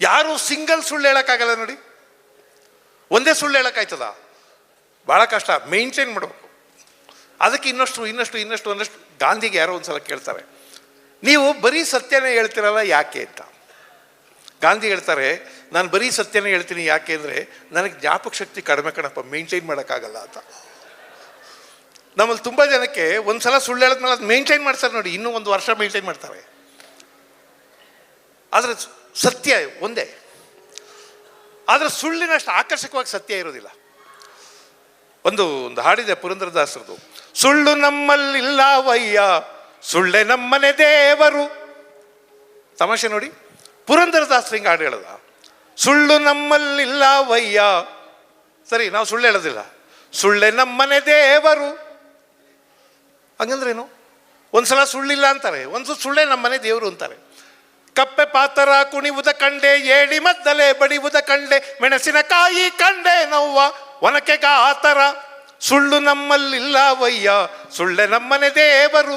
ಯಾರು ಸಿಂಗಲ್ ಸುಳ್ಳು ಹೇಳೋಕ್ಕಾಗಲ್ಲ ನೋಡಿ. ಒಂದೇ ಸುಳ್ಳು ಹೇಳೋಕ್ಕಾಯ್ತದ? ಭಾಳ ಕಷ್ಟ ಮೇಂಟೈನ್ ಮಾಡಬೇಕು. ಅದಕ್ಕೆ ಇನ್ನಷ್ಟು ಇನ್ನಷ್ಟು ಇನ್ನಷ್ಟು, ಒಂದಷ್ಟು ಗಾಂಧಿಗೆ ಯಾರೋ ಒಂದ್ಸಲ ಕೇಳ್ತಾರೆ. ನೀವು ಬರೀ ಸತ್ಯನೇ ಹೇಳ್ತಿರಲ್ಲ ಯಾಕೆ ಅಂತ. ಗಾಂಧಿ ಹೇಳ್ತಾರೆ, ನಾನು ಬರೀ ಸತ್ಯನೇ ಹೇಳ್ತೀನಿ ಯಾಕೆ ಅಂದರೆ, ನನಗೆ ಜ್ಞಾಪಕ ಶಕ್ತಿ ಕಡಿಮೆ ಕಣಪ್ಪ ಮೇಂಟೈನ್ ಮಾಡೋಕ್ಕಾಗಲ್ಲ ಅಂತ. ನಮ್ಮಲ್ಲಿ ತುಂಬ ಜನಕ್ಕೆ ಒಂದು ಸಲ ಸುಳ್ಳು ಹೇಳಿದ್ಮೇಲೆ ಅದು ಮೇಂಟೈನ್ ಮಾಡ್ತಾರೆ ನೋಡಿ, ಇನ್ನೂ ಒಂದು ವರ್ಷ ಮೇಂಟೈನ್ ಮಾಡ್ತಾರೆ. ಆದರೆ ಸತ್ಯ ಒಂದೇ. ಆದರೆ ಸುಳ್ಳಿನಷ್ಟು ಆಕರ್ಷಕವಾಗಿ ಸತ್ಯ ಇರೋದಿಲ್ಲ. ಒಂದು ಒಂದು ಹಾಡಿದೆ ಪುರಂದ್ರದಾಸರದು. ಸುಳ್ಳು ನಮ್ಮಲ್ಲಿಲ್ಲವಯ್ಯ, ಸುಳ್ಳೆ ನಮ್ಮನೆ ದೇವರು. ತಮಾಷೆ ನೋಡಿ. ಪುರಂದರದಾಸರು ಹಿಂಗೆ ಹಾಡು ಹೇಳದ? ಸುಳ್ಳು ನಮ್ಮಲ್ಲಿಲ್ಲ ವಯ್ಯ ಸರಿ, ನಾವು ಸುಳ್ಳು ಹೇಳೋದಿಲ್ಲ. ಸುಳ್ಳೆ ನಮ್ಮನೆ ದೇವರು. ಹಂಗಂದ್ರೇನು? ಒಂದ್ಸಲ ಸುಳ್ಳಿಲ್ಲ ಅಂತಾರೆ. ಒಂದು ಸುಳ್ಳೆ ನಮ್ಮನೆ ದೇವರು ಅಂತಾರೆ. ಕಪ್ಪೆ ಪಾತರ ಕುಣಿವುದ ಕಂಡೆ ಏಡಿ ಮದ್ದಲೆ ಬಡಿವುದ ಕಂಡೆ ಮೆಣಸಿನಕಾಯಿ ಕಂಡೆ ನವ್ವ ಒನಕೆ ಆತರ ಸುಳ್ಳು ನಮ್ಮಲ್ಲಿಲ್ಲ ವಯ್ಯ, ಸುಳ್ಳೆ ನಮ್ಮನೆ ದೇವರು.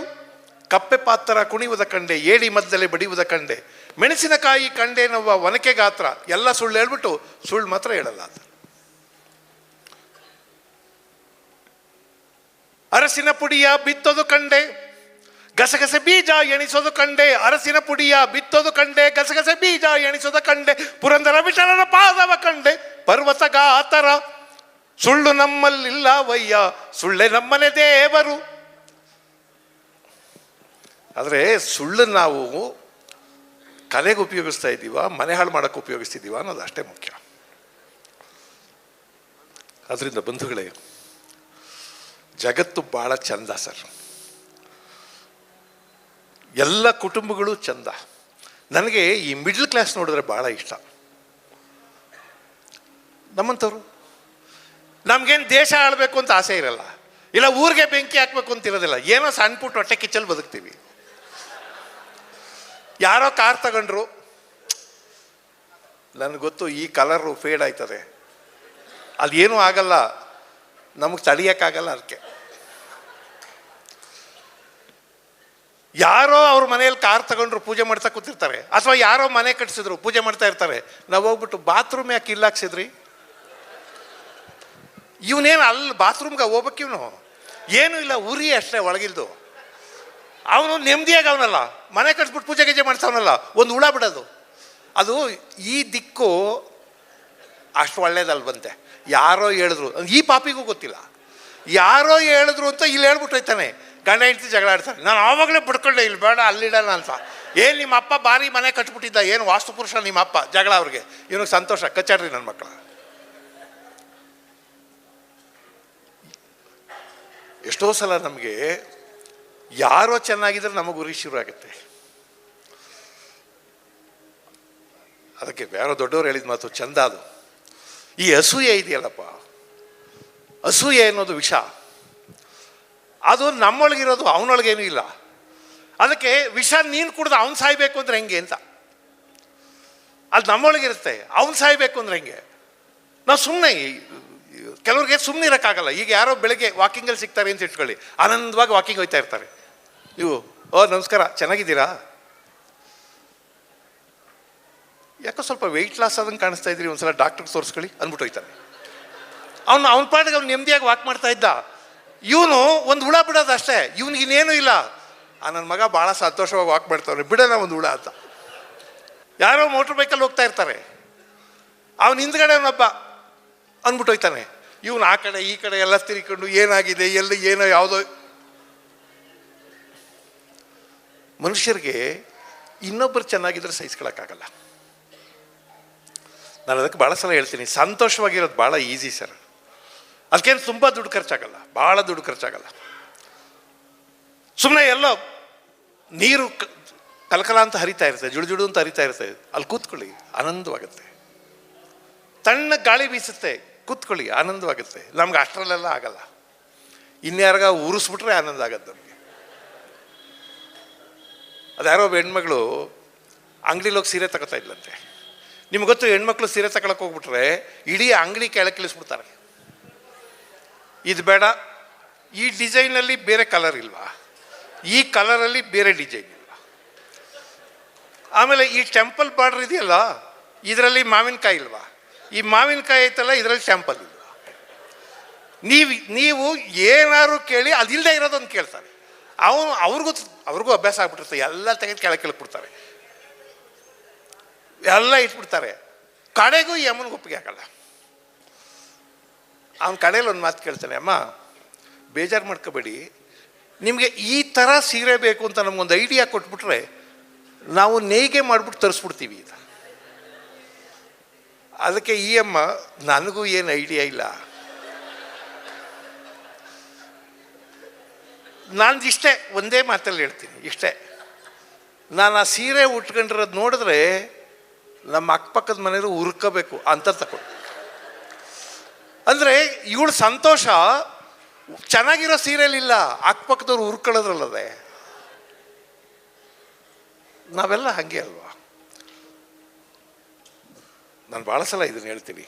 ಕಪ್ಪೆ ಪಾತ್ರ ಕುಣಿಯುವುದ ಕಂಡೆ ಏಡಿ ಮದ್ದಲೆ ಬಡಿಯುವುದ ಕಂಡೆ ಮೆಣಸಿನಕಾಯಿ ಕಂಡೆ ನವ್ವ ಒನಕೆ ಗಾತ್ರ. ಎಲ್ಲ ಸುಳ್ಳು ಹೇಳ್ಬಿಟ್ಟು ಸುಳ್ಳು ಮಾತ್ರ ಹೇಳಲ್ಲ ಅರಸಿನ ಪುಡಿಯ ಬಿತ್ತೋದು ಕಂಡೆ ಗಸಗಸೆ ಬೀಜ ಎಣಿಸೋದು ಕಂಡೆ, ಅರಸಿನ ಪುಡಿಯ ಬಿತ್ತೋದು ಕಂಡೆ, ಗಸಗಸೆ ಬೀಜ ಎಣಿಸೋದು ಕಂಡೆ, ಪುರಂದರ ವಿಠಲನ ಪಾದವ ಕಂಡೆ, ಪರ್ವತ ಗಾತರ. ಸುಳ್ಳು ನಮ್ಮಲ್ಲಿಲ್ಲ ವಯ್ಯ, ಸುಳ್ಳೆ ನಮ್ಮನೆ ದೇವರು. ಆದರೆ ಸುಳ್ಳು ನಾವು ಕಲೆಗೆ ಉಪಯೋಗಿಸ್ತಾ ಇದ್ದೀವ, ಮನೆ ಹಾಳು ಮಾಡೋಕ್ಕೆ ಉಪಯೋಗಿಸ್ತಿದ್ದೀವ ಅನ್ನೋದು ಅಷ್ಟೇ ಮುಖ್ಯ. ಅದರಿಂದ ಬಂಧುಗಳೇ, ಜಗತ್ತು ಭಾಳ ಚಂದ ಸರ್. ಎಲ್ಲ ಕುಟುಂಬಗಳು ಚಂದ. ನನಗೆ ಈ ಮಿಡ್ಲ್ ಕ್ಲಾಸ್ ನೋಡಿದ್ರೆ ಭಾಳ ಇಷ್ಟ. ನಮ್ಮಂಥವ್ರು. ನಮಗೇನು ದೇಶ ಆಳಬೇಕು ಅಂತ ಆಸೆ ಇರಲ್ಲ. ಇಲ್ಲ ಊರಿಗೆ ಬೆಂಕಿ ಹಾಕ್ಬೇಕು ಅಂತ ಇರೋದಿಲ್ಲ. ಏನೋ ಸಣ್ಣ ಪುಟ್ಟ ಹೊಟ್ಟೆ ಕಿಚ್ಚಲ್ಲಿ ಬದುಕ್ತೀವಿ. ಯಾರೋ ಕಾರ್ ತಗೊಂಡ್ರು. ನನಗೆ ಗೊತ್ತು ಈ ಕಲರು ಫೇಡ್ ಆಯ್ತದೆ. ಅದೇನೂ ಆಗಲ್ಲ. ನಮಗೆ ತಡಿಯೋಕ್ಕಾಗಲ್ಲ ಅದಕ್ಕೆ ಯಾರೋ ಅವ್ರ ಮನೆಯಲ್ಲಿ ಕಾರ್ ತಗೊಂಡ್ರು ಪೂಜೆ ಮಾಡ್ತಾ ಕೂತಿರ್ತಾರೆ. ಅಥವಾ ಯಾರೋ ಮನೆ ಕಟ್ಸಿದ್ರು ಪೂಜೆ ಮಾಡ್ತಾ ಇರ್ತಾರೆ. ನಾವು ಹೋಗ್ಬಿಟ್ಟು ಬಾತ್ರೂಮ್ ಯಾಕೆ ಇಲ್ಲ ಹಾಕ್ಸಿದ್ರಿ? ಇವನೇನು ಅಲ್ಲಿ ಬಾತ್ರೂಮ್ಗೆ ಹೋಗ್ಬೇಕು ಇವನು? ಏನೂ ಇಲ್ಲ, ಉರಿ ಅಷ್ಟೇ ಒಳಗಿಲ್ದು. ಅವನು ನೆಮ್ಮದಿಯಾಗಿ ಅವನಲ್ಲ. ಮನೆ ಕಟ್ಸ್ಬಿಟ್ಟು ಪೂಜೆ ಗೀಜೆ ಮಾಡ್ತಾವನಲ್ಲ ಒಂದು ಹುಳ ಬಿಡೋದು. ಅದು ಈ ದಿಕ್ಕು ಅಷ್ಟು ಒಳ್ಳೇದಲ್ಲ ಬಂತೆ ಯಾರೋ ಹೇಳಿದ್ರು. ಈ ಪಾಪಿಗೂ ಗೊತ್ತಿಲ್ಲ. ಯಾರೋ ಹೇಳಿದ್ರು ಅಂತ ಇಲ್ಲಿ ಹೇಳ್ಬಿಟ್ಟು ಹೋಯ್ತಾನೆ. ಗಂಡ ಹೆಂಡತಿ ಜಗಳ ಆಡ್ತಾರೆ. ನಾನು ಆವಾಗಲೇ ಬಿಡ್ಕೊಂಡೆ, ಇಲ್ಲಿ ಬೇಡ ಅಲ್ಲಿಡಲ್ಲ ಅಂತ. ಏನು ನಿಮ್ಮ ಅಪ್ಪ ಭಾರಿ ಮನೆ ಕಟ್ಬಿಟ್ಟಿದ್ದ, ಏನು ವಾಸ್ತು ಪುರುಷ ನಿಮ್ಮ ಅಪ್ಪ? ಜಗಳ ಅವ್ರಿಗೆ. ಇವನಿಗೆ ಸಂತೋಷ, ಕಚ್ಚಾಡ್ರಿ ನನ್ನ ಮಕ್ಕಳ ಎಷ್ಟೋ ಸಲ ನಮಗೆ ಯಾರೋ ಚೆನ್ನಾಗಿದ್ರೆ ನಮಗೆ ಗುರಿ ಶುರು ಆಗುತ್ತೆ. ಅದಕ್ಕೆ ಯಾರೋ ದೊಡ್ಡವರು ಹೇಳಿದ ಮಾತು ಚಂದ ಅದು. ಈ ಅಸೂಯೆ ಇದೆಯಲ್ಲಪ್ಪ. ಅಸೂಯೆ ಅನ್ನೋದು ವಿಷ. ಅದು ನಮ್ಮೊಳಗಿರೋದು, ಅವನೊಳಗೇನೂ ಇಲ್ಲ. ಅದಕ್ಕೆ ವಿಷ ನೀನು ಕುಡ್ದು ಅವ್ನು ಸಾಯ್ಬೇಕು ಅಂದ್ರೆ ಹೆಂಗೆ ಅಂತ. ಅದು ನಮ್ಮೊಳಗಿರುತ್ತೆ, ಅವ್ನು ಸಾಯ್ಬೇಕು ಅಂದ್ರೆ ಹೆಂಗೆ? ನಾವು ಸುಮ್ಮನೆ ಕೆಲವ್ರಿಗೆ ಸುಮ್ಮನೆ ಇರೋಕ್ಕಾಗಲ್ಲ. ಈಗ ಯಾರೋ ಬೆಳಗ್ಗೆ ವಾಕಿಂಗಲ್ಲಿ ಸಿಗ್ತಾರೆ ಅಂತ ಇಟ್ಕೊಳ್ಳಿ. ಆನಂದವಾಗಿ ವಾಕಿಂಗ್ ಹೋಗ್ತಾ ಇರ್ತಾರೆ. ನೀವು, ಓ, ನಮಸ್ಕಾರ, ಚೆನ್ನಾಗಿದ್ದೀರಾ? ಯಾಕೋ ಸ್ವಲ್ಪ ವೆಯ್ಟ್ ಲಾಸ್ ಆದಂಗೆ ಕಾಣಿಸ್ತಾ ಇದ್ರಿ, ಒಂದ್ಸಲ ಡಾಕ್ಟರ್ ತೋರಿಸ್ಕೊಳ್ಳಿ ಅಂದ್ಬಿಟ್ಟು ಹೋಯ್ತಾನೆ ಅವ್ನು, ಅವ್ನ ಪಾಡಿಗೆ ಅವ್ನು ನೆಮ್ಮದಿಯಾಗಿ ವಾಕ್ ಮಾಡ್ತಾ ಇದ್ದ. ಇವನು ಒಂದು ಹುಳ ಬಿಡೋದು ಅಷ್ಟೇ. ಇನ್ನೇನು ಇಲ್ಲ. ಆ ನನ್ನ ಮಗ ಭಾಳ ಸಂತೋಷವಾಗಿ ವಾಕ್ ಮಾಡ್ತಾವ್ರೆ ಬಿಡೋಣ ಒಂದು ಹುಳ ಅಂತ. ಯಾರೋ ಮೋಟ್ರ್ ಬೈಕಲ್ಲಿ ಹೋಗ್ತಾ ಇರ್ತಾರೆ. ಅವನ ಹಿಂದ್ಗಡೆ ಅವನೊಬ್ಬ ಅಂದ್ಬಿಟ್ಟು ಹೋಯ್ತಾನೆ. ಇವನು ಆ ಕಡೆ, ಈ ಕಡೆ ಎಲ್ಲ ತಿರ್ಕೊಂಡು ಏನಾಗಿದೆ, ಎಲ್ಲಿ, ಏನೋ, ಯಾವುದೋ. ಮನುಷ್ಯರಿಗೆ ಇನ್ನೊಬ್ಬರು ಚೆನ್ನಾಗಿದ್ರೆ ಸಹಿಸ್ಕೊಳಕ್ಕಾಗಲ್ಲ. ನಾನು ಅದಕ್ಕೆ ಭಾಳ ಸಲ ಹೇಳ್ತೀನಿ. ಸಂತೋಷವಾಗಿರೋದು ಭಾಳ ಈಸಿ ಸರ್. ಅದಕ್ಕೇನು ತುಂಬ ದುಡ್ಡು ಖರ್ಚಾಗಲ್ಲ ಭಾಳ ದುಡ್ಡು ಖರ್ಚಾಗಲ್ಲ. ಸುಮ್ಮನೆ ಎಲ್ಲೋ ನೀರು ಕಲಕಲ ಅಂತ ಹರಿತಾ ಇರ್ತದೆ ಜುಡು ಜುಡು ಅಂತ ಹರಿತಾ ಇರ್ತದೆ ಅಲ್ಲಿ ಕೂತ್ಕೊಳ್ಳಿ, ಆನಂದವಾಗುತ್ತೆ. ತಣ್ಣ ಗಾಳಿ ಬೀಸುತ್ತೆ, ಕೂತ್ಕೊಳ್ಳಿ, ಆನಂದವಾಗುತ್ತೆ. ನಮ್ಗೆ ಅಷ್ಟರಲ್ಲೆಲ್ಲ ಆಗಲ್ಲ. ಇನ್ಯಾರಿಗ ಉರಿಸ್ಬಿಟ್ರೆ ಆನಂದ ಆಗತ್ತೆ ನಮಗೆ. ಅದ್ಯಾರೋ ಒಬ್ಬ ಹೆಣ್ಮಗಳು ಅಂಗಡಿಲಿ ಹೋಗಿ ಸೀರೆ ತಗೋತಾ ಇದ್ಲಂತೆ. ನಿಮ್ಗೆ ಗೊತ್ತು, ಹೆಣ್ಮಕ್ಳು ಸೀರೆ ತಗೊಳಕ್ಕೆ ಹೋಗ್ಬಿಟ್ರೆ ಇಡೀ ಅಂಗಡಿ ಕೆಳಗೆ ಇಳಿಸ್ಬಿಡ್ತಾರೆ ಇದು ಬೇಡ. ಈ ಡಿಸೈನಲ್ಲಿ ಬೇರೆ ಕಲರ್ ಇಲ್ವಾ? ಈ ಕಲರಲ್ಲಿ ಬೇರೆ ಡಿಸೈನ್ ಇಲ್ವಾ? ಆಮೇಲೆ ಈ ಟೆಂಪಲ್ ಬಾರ್ಡರ್ ಇದೆಯಲ್ಲ, ಇದರಲ್ಲಿ ಮಾವಿನಕಾಯಿ ಇಲ್ವಾ? ಈ ಮಾವಿನಕಾಯಿ ಐತಲ್ಲ, ಇದರಲ್ಲಿ ಟೆಂಪಲ್ ಇಲ್ವಾ? ನೀವು ನೀವು ಏನಾದ್ರು ಕೇಳಿ ಅದಿಲ್ಲದೆ ಇರೋದೊಂದು ಕೇಳ್ತಾರೆ. ಅವನು, ಅವ್ರಿಗೂ ಅವ್ರಿಗೂ ಅಭ್ಯಾಸ ಆಗ್ಬಿಟ್ಟಿರುತ್ತೆ. ಎಲ್ಲ ತೆಗೆದು ಕೆಳಗೆ ಕೇಳ್ಬಿಡ್ತಾರೆ ಎಲ್ಲ ಇಟ್ಬಿಡ್ತಾರೆ. ಕಡೆಗೂ ಯಮನಿಗೆ ಒಪ್ಪಿಗೆ ಆಗಲ್ಲ. ಅವನ ಕಡೆಯಲ್ಲಿ ಒಂದು ಮಾತು ಕೇಳ್ತಾನೆ, ಅಮ್ಮ, ಬೇಜಾರು ಮಾಡ್ಕೋಬೇಡಿ. ನಿಮಗೆ ಈ ಥರ ಸೀರೆ ಬೇಕು ಅಂತ ನಮಗೊಂದು ಐಡಿಯಾ ಕೊಟ್ಬಿಟ್ರೆ ನಾವು ನೇಯ್ಗೆ ಮಾಡಿಬಿಟ್ಟು ತರಿಸ್ಬಿಡ್ತೀವಿ ಇದು ಅದಕ್ಕೆ ಈ ಅಮ್ಮ, ನನಗೂ ಏನು ಐಡಿಯಾ ಇಲ್ಲ. ನಾನು ಇಷ್ಟೇ, ಒಂದೇ ಮಾತಲ್ಲಿ ಹೇಳ್ತೀನಿ, ಇಷ್ಟೇ. ನಾನು ಆ ಸೀರೆ ಉಟ್ಕೊಂಡಿರೋದು ನೋಡಿದ್ರೆ ನಮ್ಮ ಅಕ್ಕಪಕ್ಕದ ಮನೆಯವರು ಹುರ್ಕೋಬೇಕು ಅಂತ ತಕೊಂಡು ಅಂದರೆ ಇವಳು ಸಂತೋಷ, ಚೆನ್ನಾಗಿರೋ ಸೀರೆಯಲ್ಲಿಲ್ಲ ಅಕ್ಕಪಕ್ಕದವ್ರು ಉರ್ಕೊಳ್ಳೋದ್ರಲ್ಲದೆ ನಾವೆಲ್ಲ ಹಾಗೆ ಅಲ್ವಾ? ನಾನು ಭಾಳ ಸಲ ಇದನ್ನು ಹೇಳ್ತೀನಿ.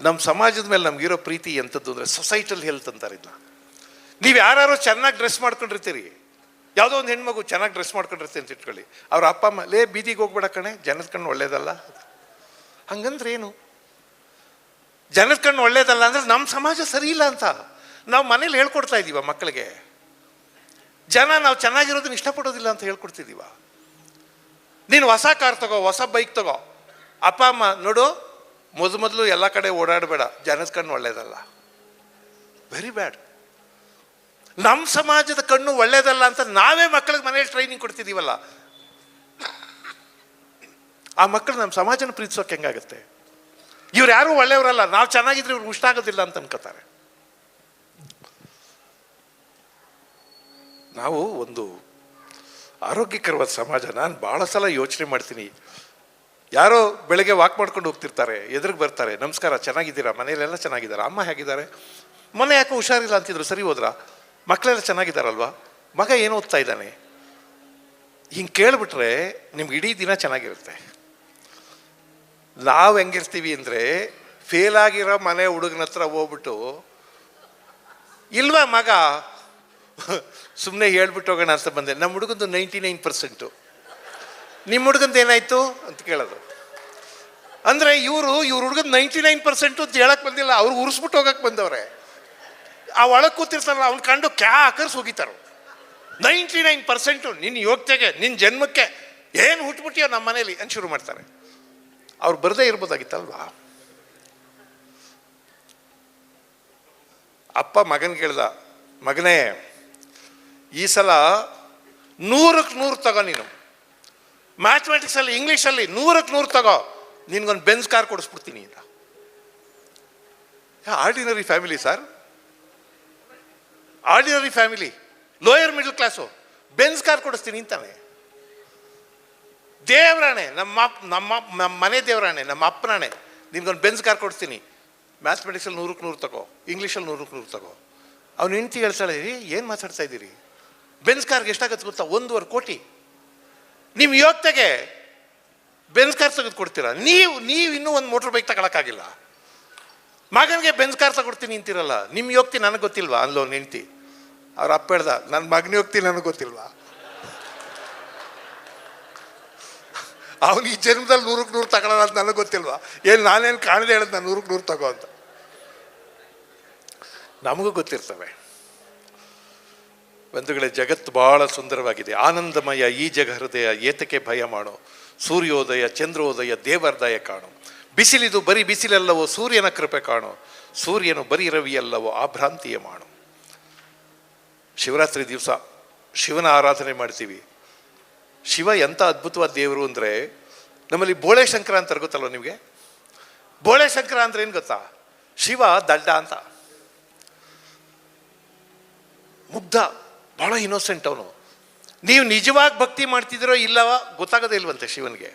ನಮ್ಮ ಸಮಾಜದ ಮೇಲೆ ನಮಗಿರೋ ಪ್ರೀತಿ ಎಂಥದ್ದು ಅಂದರೆ ಸೊಸೈಟಲ್ ಹೆಲ್ತ್ ಅಂತಾರೆ ಇದನ್ನ ನೀವು ಯಾರು ಚೆನ್ನಾಗಿ ಡ್ರೆಸ್ ಮಾಡ್ಕೊಂಡಿರ್ತೀರಿ. ಯಾವುದೋ ಒಂದು ಹೆಣ್ಮಗು ಚೆನ್ನಾಗಿ ಡ್ರೆಸ್ ಮಾಡ್ಕೊಂಡಿರ್ತೀನಿ ಅಂತ ಇಟ್ಕೊಳ್ಳಿ. ಅವ್ರ ಅಪ್ಪ ಅಮ್ಮ, ಲೇ, ಬೀದಿಗೆ ಹೋಗ್ಬೇಡ ಕಣೆ, ಜನದ ಕಣ್ಣು ಒಳ್ಳೇದಲ್ಲ? ಹಂಗಂದ್ರೆ ಏನು? ಜನದ ಕಣ್ಣು ಒಳ್ಳೇದಲ್ಲ ಅಂದರೆ ನಮ್ಮ ಸಮಾಜ ಸರಿ ಇಲ್ಲ ಅಂತ. ನಾವು ಮನೇಲಿ ಹೇಳ್ಕೊಡ್ತಾ ಇದ್ದೀವ ಮಕ್ಕಳಿಗೆ. ಜನ ನಾವು ಚೆನ್ನಾಗಿರೋದನ್ನ ಇಷ್ಟಪಡೋದಿಲ್ಲ ಅಂತ ಹೇಳ್ಕೊಡ್ತಿದ್ದೀವ ನೀನು ಹೊಸ ಕಾರ್ ತಗೋ, ಹೊಸ ಬೈಕ್ ತಗೋ. ಅಪ್ಪ, ಅಮ್ಮ, ನೋಡು ಮೊದಲು ಮೊದಲು ಎಲ್ಲ ಕಡೆ ಓಡಾಡಬೇಡ, ಜನದ ಕಣ್ಣು ಒಳ್ಳೇದಲ್ಲ. ವೆರಿ ಬ್ಯಾಡ್ ನಮ್ಮ ಸಮಾಜದ ಕಣ್ಣು ಒಳ್ಳೇದಲ್ಲ ಅಂತ ನಾವೇ ಮಕ್ಕಳಿಗೆ ಮನೇಲಿ ಟ್ರೈನಿಂಗ್ ಕೊಡ್ತಿದ್ದೀವಲ್ಲ ಆ ಮಕ್ಕಳು ನಮ್ಮ ಸಮಾಜನ ಪ್ರೀತಿಸೋಕೆ ಹೆಂಗಾಗುತ್ತೆ? ಇವ್ರು ಯಾರು ಒಳ್ಳೆಯವರಲ್ಲ. ನಾವು ಚೆನ್ನಾಗಿದ್ರೆ ಇವ್ರಿಗೆ ಇಷ್ಟ ಆಗೋದಿಲ್ಲ ಅಂತ ಅನ್ಕೋತಾರೆ. ನಾವು ಒಂದು ಆರೋಗ್ಯಕರವಾದ ಸಮಾಜ, ನಾನು ಭಾಳ ಸಲ ಯೋಚನೆ ಮಾಡ್ತೀನಿ. ಯಾರೋ ಬೆಳಗ್ಗೆ ವಾಕ್ ಮಾಡ್ಕೊಂಡು ಹೋಗ್ತಿರ್ತಾರೆ, ಎದುರಿಗೆ ಬರ್ತಾರೆ, ನಮಸ್ಕಾರ, ಚೆನ್ನಾಗಿದ್ದೀರಾ? ಮನೆಯಲ್ಲೆಲ್ಲ ಚೆನ್ನಾಗಿದ್ದಾರೆ? ಅಮ್ಮ ಹೇಗಿದ್ದಾರೆ? ಮೊನ್ನೆ ಯಾಕೋ ಹುಷಾರಿಲ್ಲ ಅಂತಿದ್ರು, ಸರಿ ಹೋದ್ರ? ಮಕ್ಕಳೆಲ್ಲ ಚೆನ್ನಾಗಿದ್ದಾರಲ್ವಾ? ಮಗ ಏನು ಓದ್ತಾ ಇದ್ದಾನೆ? ಹಿಂಗೆ ಕೇಳಿಬಿಟ್ರೆ ನಿಮ್ಗೆ ಇಡೀ ದಿನ ಚೆನ್ನಾಗಿರುತ್ತೆ. ನಾವು ಹೆಂಗಿರ್ತೀವಿ ಅಂದರೆ ಫೇಲ್ ಆಗಿರೋ ಮನೆ ಹುಡುಗನ ಹತ್ರ ಹೋಗ್ಬಿಟ್ಟು, ಇಲ್ವಾ ಮಗ? ಸುಮ್ಮನೆ ಹೇಳ್ಬಿಟ್ಟು ಹೋಗೋಣ ಅಂತ ಬಂದೆ. ನಮ್ಮ ಹುಡುಗಂದು ನೈಂಟಿ ನೈನ್ ಪರ್ಸೆಂಟು. ನಿಮ್ಮ ಹುಡುಗಂದು ಏನಾಯ್ತು ಅಂತ ಕೇಳೋದು. ಅಂದರೆ ಇವರು, ಇವ್ರ ಹುಡುಗನ್ ನೈಂಟಿ ನೈನ್ ಪರ್ಸೆಂಟು ಅಂತ ಹೇಳಕ್ಕೆ ಬಂದಿಲ್ಲ, ಅವ್ರು ಉರಿಸ್ಬಿಟ್ಟು ಹೋಗಕ್ಕೆ ಬಂದವ್ರೆ. ಆ ಒಳಗೆ ಕೂತಿರ್ತಾರಲ್ಲ, ಅವ್ನು ಕಂಡು ಕ್ಯಾ ಹಾಕರ್ಸ್ ಹೋಗಿತಾರ. ನೈಂಟಿ ನೈನ್ ಪರ್ಸೆಂಟು ನಿನ್ನ ಯೋಗ್ಯತೆಗೆ ನಿನ್ನ ಜನ್ಮಕ್ಕೆ ಏನು ಹುಟ್ಬಿಟ್ಟಿಯೋ ನಮ್ಮ ಮನೇಲಿ ಅಂತ ಶುರು ಮಾಡ್ತಾರೆ. ಅವ್ರು ಬರದೇ ಇರ್ಬೋದಾಗಿತ್ತಲ್ವಾ? ಅಪ್ಪ ಮಗನ ಕೇಳ್ದ ಮಗನೇ, ಈ ಸಲ ನೂರಕ್ಕೆ ನೂರು ತಗೋ ನೀನು. ಮ್ಯಾಥಮೆಟಿಕ್ಸಲ್ಲಿ ಇಂಗ್ಲೀಷಲ್ಲಿ ನೂರಕ್ಕೆ ನೂರು ತಗೋ. ನಿನ್ಗೊಂದು ಬೆನ್ಸ್ ಕಾರ್ ಕೊಡಿಸ್ಬಿಡ್ತೀನಿ ಅಂತ. Ordinary family sir ordinary family lower middle class Benz car ಕೊಡಿಸ್ತೀನಿ ಅಂತಾನೆ. ದೇವರಾಣೆ, ನಮ್ಮ ನಮ್ಮ ನಮ್ಮ ಮನೆ ದೇವರಾಣೆ, ನಮ್ಮ ಅಪ್ಪನಾಣೆ. ನಿನ್ಗೊಂದು ಬೆನ್ಸ್ ಕಾರ್ ಕೊಡ್ತೀನಿ ಮ್ಯಾಥಮೆಟಿಕ್ಸಲ್ಲಿ ನೂರಕ್ಕೆ ನೂರು ತಗೋ ಇಂಗ್ಲೀಷಲ್ಲಿ ನೂರಕ್ಕೆ ನೂರು ತಗೋ. ಅವ್ನು ಹೆಂಡ್ತಿ ಹೇಳ್ತಾಳೆ ಏನು ಮಾತಾಡ್ತಾ ಇದ್ದೀರಿ? ಬೆನ್ಸ್ ಕಾರ್ಗೆ ಎಷ್ಟಾಗತ್ತೆ ಗೊತ್ತಾ? ಒಂದೂವರೆ ಕೋಟಿ. ನಿಮ್ಮ ಯೋಗ್ಯತೆಗೆ ಬೆನ್ಸ್ ಕಾರ್ ತೆಗೆದು ಕೊಡ್ತೀರಾ? ನೀವು ನೀವು ಇನ್ನೂ ಒಂದು ಮೋಟ್ರ್ ಬೈಕ್ ತಗೊಳಕ್ಕಾಗಿಲ್ಲ. ಮಗನಿಗೆ ಬೆನ್ಸ್ ಕಾರ್ ತಗೊಡ್ತೀನಿ ಅಂತಿರಲ್ಲ ನಿಮ್ಮ ಯೋಗ್ತಿ ನನಗೆ ಗೊತ್ತಿಲ್ವಾ? ಅಲ್ಲೋ ಹೆಂಡ್ತಿ. ಅವ್ರ ಅಪ್ಪ ಹೇಳ್ದ ನನ್ನ ಮಗನ ಯೋಗ್ತಿ ನನಗೆ ಗೊತ್ತಿಲ್ವಾ? ಅವನು ಈ ಜನ್ಮದಲ್ಲಿ ನೂರಕ್ಕೆ ನೂರು ತಗೊಳ್ಳೋಣ ಅಂತ ನನಗೆ ಗೊತ್ತಿಲ್ವಾ? ಏನು ನಾನೇನು ಕಾಣದೆ ಹೇಳೋದು ನಾನು ನೂರಕ್ಕೆ ನೂರು ತಗೋ ಅಂತ. ನಮಗೂ ಗೊತ್ತಿರ್ತವೆ. ಬಂಧುಗಳೇ, ಜಗತ್ತು ಬಹಳ ಸುಂದರವಾಗಿದೆ. ಆನಂದಮಯ ಈ ಜಗ ಹೃದಯ ಏತಕ್ಕೆ ಭಯ ಮಾಡೋ? ಸೂರ್ಯೋದಯ, ಚಂದ್ರೋದಯ, ದೇವರ್ದಯ ಕಾಣು. ಬಿಸಿಲಿದು ಬರೀ ಬಿಸಿಲಲ್ಲವೋ, ಸೂರ್ಯನ ಕೃಪೆ ಕಾಣು. ಸೂರ್ಯನು ಬರೀ ರವಿಯಲ್ಲವೋ, ಆ ಭ್ರಾಂತಿಯ ಮಾಡು. ಶಿವರಾತ್ರಿ ದಿವಸ, ಶಿವನ ಆರಾಧನೆ ಮಾಡ್ತೀವಿ. ಶಿವ ಎಂಥ ಅದ್ಭುತವಾದ ದೇವರು ಅಂದರೆ ನಮ್ಮಲ್ಲಿ ಬೋಳೆ ಶಂಕರ ಅಂತ ಗೊತ್ತಲ್ವ ನಿಮಗೆ? ಬೋಳೆ ಶಂಕರ ಅಂದ್ರೆ ಏನು ಗೊತ್ತಾ? ಶಿವ ದಡ್ಡ ಅಂತ. ಮುಗ್ಧ, ಬಹಳ ಇನ್ನೋಸೆಂಟ್ ಅವನು. ನೀವು ನಿಜವಾಗಿ ಭಕ್ತಿ ಮಾಡ್ತಿದ್ದೀರೋ ಇಲ್ಲವ ಗೊತ್ತಾಗೋದೇ ಇಲ್ವಂತೆ ಶಿವನಿಗೆ.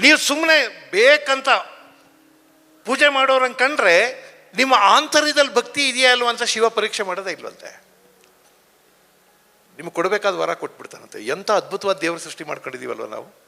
ನೀವು ಸುಮ್ಮನೆ ಬೇಕಂತ ಪೂಜೆ ಮಾಡೋರಂಗೆ ಕಂಡ್ರೆ ನಿಮ್ಮ ಆಂತರ್ಯದಲ್ಲಿ ಭಕ್ತಿ ಇದೆಯಾ ಅಲ್ವ ಅಂತ ಶಿವ ಪರೀಕ್ಷೆ ಮಾಡೋದೇ ಇಲ್ವಂತೆ. ನಿಮ್ಗೆ ಕೊಡಬೇಕಾದ ವರ ಕೊಟ್ಬಿಡ್ತಾನಂತೆ. ಎಂಥ ಅದ್ಭುತವಾದ ದೇವರ ಸೃಷ್ಟಿ ಮಾಡ್ಕೊಂಡಿದ್ದೀವಲ್ವ ನಾವು?